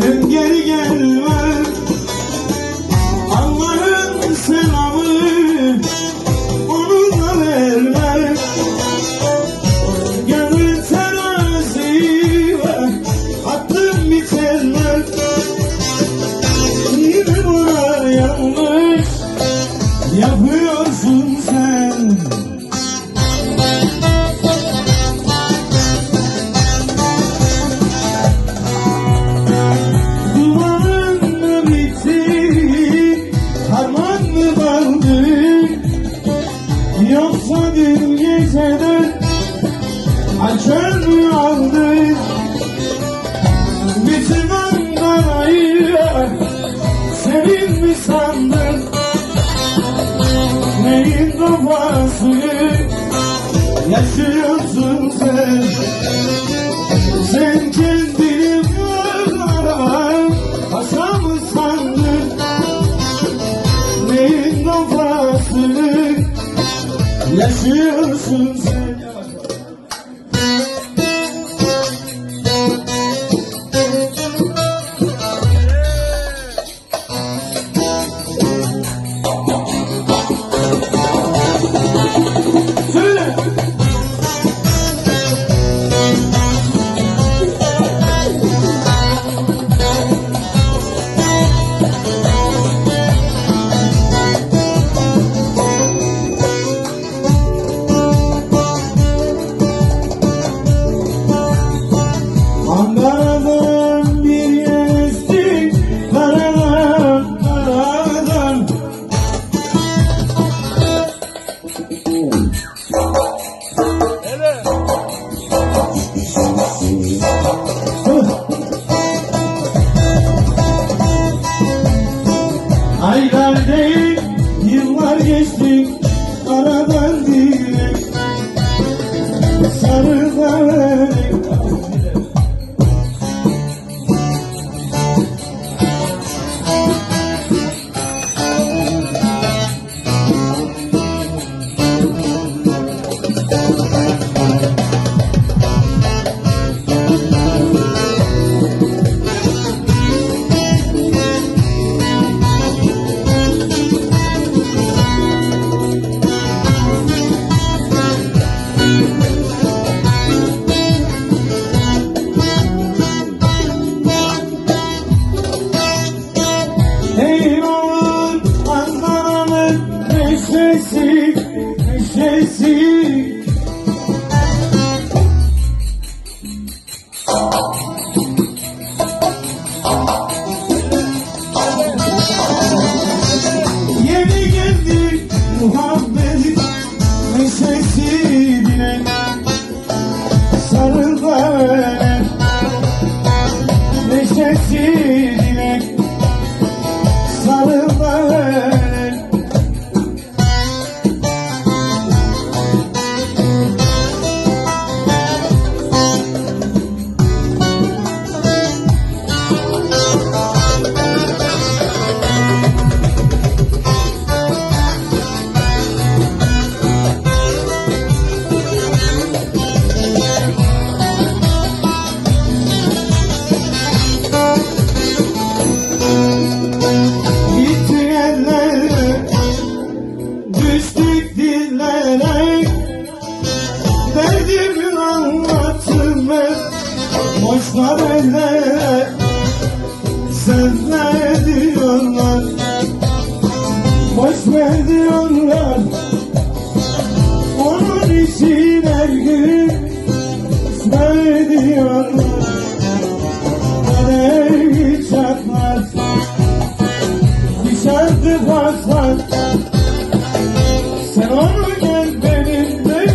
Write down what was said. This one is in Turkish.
Hem geri gelmez Allah'ın selamı Onu da vermez Gönül teraziye Attım biterler. Yine buna yanlış Yapıyorsun sen Açar mı aldı Bütün Ankara'yı Senin mi sandın Neyin kafasını Yaşıyorsun sen Sen kendini buralara Paşa mı sandın Neyin kafasını Yaşıyorsun sen I'm Ellere Sözler diyorlar Boş diyorlar Onun için her gün Söyle diyorlar Nereye Bir şarkı fazla